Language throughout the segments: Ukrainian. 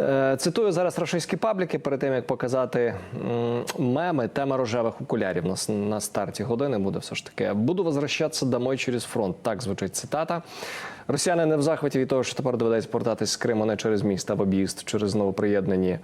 Е, Цитую зараз рашистські пабліки перед тим, як показати меми. Тема рожевих окулярів на, на старті години буде все ж таки. Буду возвращатися домой через фронт. Так звучить цитата. Росіяни не в захваті від того, що тепер доведеться повертатись з Криму не через міст, а в об'їзд, через новоприєднані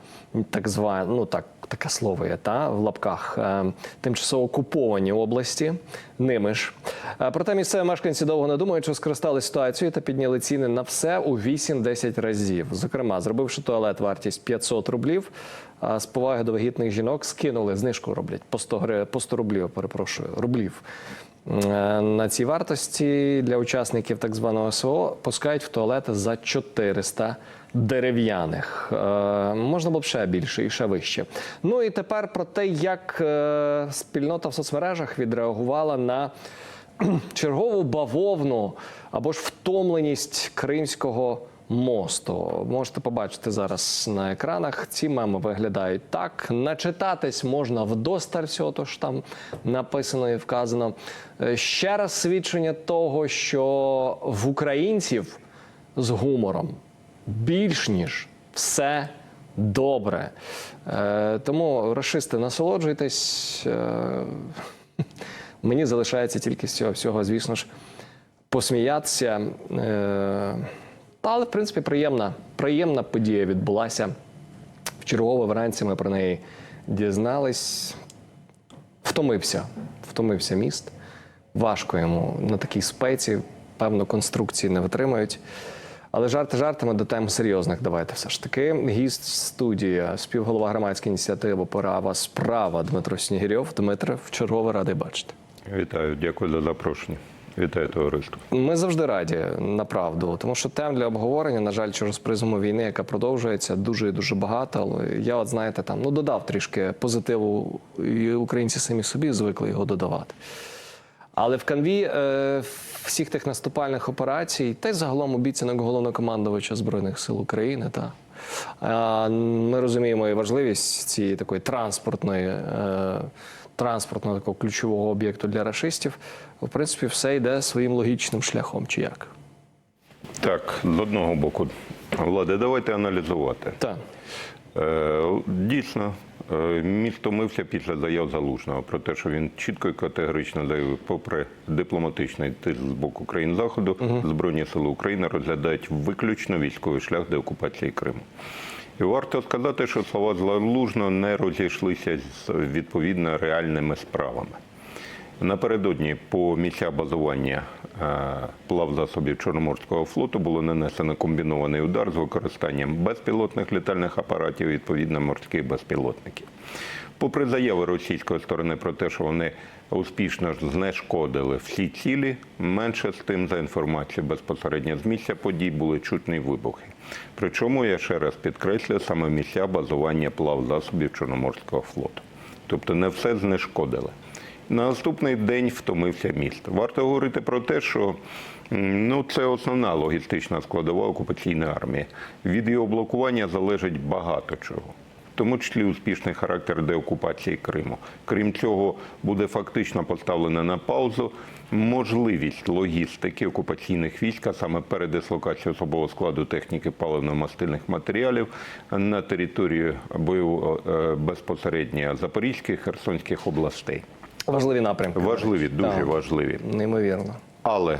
так звані, ну так, таке слово є, та в лапках е, тимчасово окуповані області. Ними ж. Е, Проте місцеві мешканці довго не думають, що скористали ситуацією та підняли ціни на все у 8-10 разів. Зокрема, зробивши туалет вартість 500 рублів. а З поваги до вагітних жінок скинули знижку роблять по 100, гри- по 100 рублів, перепрошую, рублів. Е, На цій вартості для учасників так званого СВО пускають в туалети за 400 дерев'яних. Е, Можна було б ще більше і ще вище. Ну і тепер про те, як е, спільнота в соцмережах відреагувала на чергову бавовну або ж втомленість кримського мосту. Можете побачити зараз на екранах. Ці меми виглядають так. Начитатись можна вдосталь всього, то що там написано і вказано. Е, Ще раз свідчення того, що в українців з гумором більш ніж все добре. Е, тому расисти, насолоджуйтесь. Е, Мені залишається тільки з цього всього, звісно ж, посміятися. Е, але, в принципі, приємна, приємна подія відбулася. Вчергове вранці ми про неї дізнались. Втомився. Втомився міст. Важко йому на такій спеці. Певно, конструкції не витримають. Але жарти жартами до тем серйозних давайте все ж таки. Гість студії, співголова громадської ініціативи Права справа Дмитро Снігирьов. Дмитре, вчергове радий бачити. Вітаю, дякую за запрошення. Вітаю товариство. Ми завжди раді направду, тому що тем для обговорення, на жаль, через призму війни, яка продовжується, дуже і дуже багато. Але я, от знаєте, там ну додав трішки позитиву, і українці самі собі звикли його додавати. Але в канві е, всіх тих наступальних операцій, та й загалом обіцянок головнокомандувача Збройних сил України, та ми розуміємо і важливість цієї такої транспортної, е, транспортного такого ключового об'єкту для расистів, В принципі, все йде своїм логічним шляхом, чи як? Так, з одного боку, влади, давайте аналізувати. Так. Е, Дійсно, е, місто мився після заяв залужного про те, що він чітко і категорично заявив, попри дипломатичний тиск з боку країн заходу, збройні сили України розглядають виключно військовий шлях деокупації Криму. І варто сказати, що слова залужного не розійшлися з відповідно реальними справами. Напередодні по місця базування е, плавзасобів Чорноморського флоту було нанесено комбінований удар з використанням безпілотних літальних апаратів, відповідно морських безпілотників. Попри заяви російської сторони про те, що вони успішно знешкодили всі цілі, менше з тим, за інформацією безпосередньо з місця подій були чутні вибухи. Причому я ще раз підкреслюю саме місця базування плавзасобів Чорноморського флоту. Тобто не все знешкодили. На наступний день втомився міст. Варто говорити про те, що ну, це основна логістична складова окупаційної армії. Від його блокування залежить багато чого. В тому числі успішний характер деокупації Криму. Крім цього, буде фактично поставлена на паузу можливість логістики окупаційних військ, а саме передислокації особового складу техніки паливно-мастильних матеріалів на територію бойового е, безпосередньо Запорізьких, Херсонських областей. Важливі напрямки. Важливі, дуже Так. важливі. Неймовірно. Але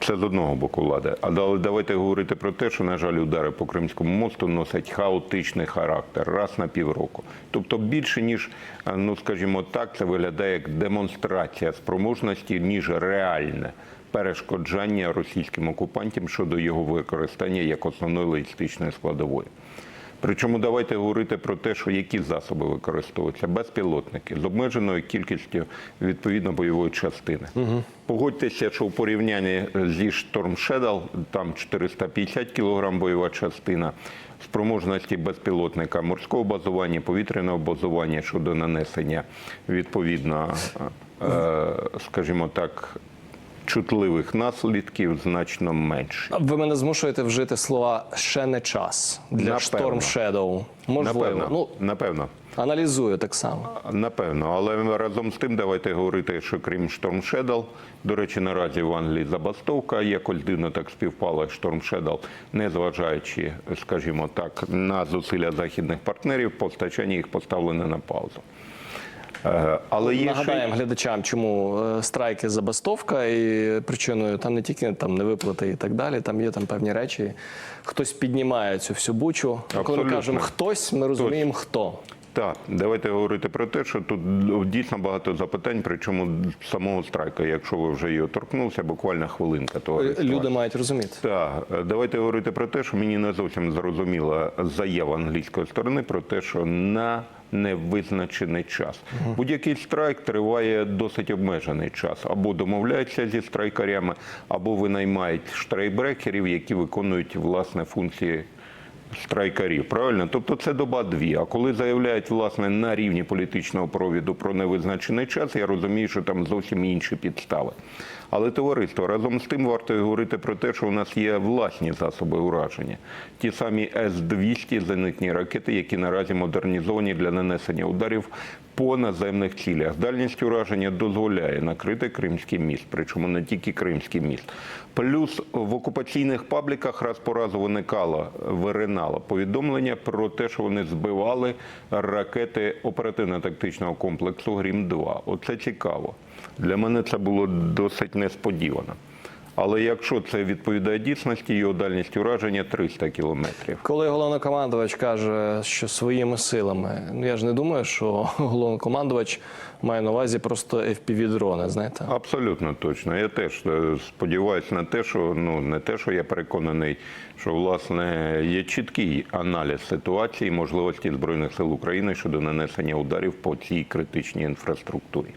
це з одного боку влади. А далі давайте говорити про те, що, на жаль, удари по Кримському мосту носять хаотичний характер раз на півроку. Тобто більше, ніж, е, ну скажімо так, це виглядає як демонстрація спроможності, ніж реальне перешкоджання російським окупантам щодо його використання як основної логістичної складової. Причому давайте говорити про те, що які засоби використовуються. Безпілотники з обмеженою кількістю відповідно бойової частини. Погодьтеся, що у порівнянні зі Storm Shadow, там 450 кг бойова частина, спроможності безпілотника морського базування, повітряного базування щодо нанесення відповідно, е, скажімо так, чутливих наслідків значно менше. Ви мене змушуєте вжити слова ще не час для Напевно. Storm Shadow. Можливо. Напевно. Ну, Напевно. Аналізує так само. Напевно, але разом з тим давайте говорити, що крім Storm Shadow, до речі, наразі в Англії забастовка, якось дивно так співпало Storm Shadow, незважаючи, скажімо так, на зусилля західних партнерів, постачання їх поставлене на паузу. Е, Але є ще Нагадаємо глядачам, чому е, страйки забастовка і причиною там не тільки там невиплати і так далі. Там є там певні речі. Хтось піднімає цю всю бучу. Коли ми кажемо хтось, ми розуміємо хто. Так, давайте говорити про те, що тут дійсно багато запитань, причому самого страйка, якщо ви вже його торкнувся, буквально хвилинка товариства. Люди мають розуміти. Так, давайте говорити про те, що мені не зовсім зрозуміла заява англійської сторони про те, що на невизначений час. Будь-який страйк триває досить обмежений час. Або домовляються зі страйкарями, або винаймають штрайбрекерів, які виконують власне функції страйкарів. Правильно? Тобто це доба дві. А коли заявляють власне на рівні політичного провіду про невизначений час, я розумію, що там зовсім інші підстави. Але товариство разом з тим варто говорити про те, що у нас є власні засоби ураження. Ті самі С-200 зенитні ракети, які наразі модернізовані для нанесення ударів по наземних цілях. Дальність ураження дозволяє накрити Кримський міст, причому не тільки Кримський міст. Плюс в окупаційних пабліках раз по разу виникало, виринало повідомлення про те, що вони збивали ракети оперативно-тактичного комплексу Грім-2. Оце цікаво. Для мене це було досить несподівано. Але якщо це відповідає дійсності, його дальність ураження 300 кілометрів. Коли головнокомандувач каже, що своїми силами, ну я ж не думаю, що головнокомандувач має на увазі просто FPV-дрони, знаєте. Абсолютно точно. Я теж е, сподіваюся на те, що ну не те, що я переконаний, що власне є чіткий аналіз ситуації, і можливості збройних сил України щодо нанесення ударів по цій критичній інфраструктурі.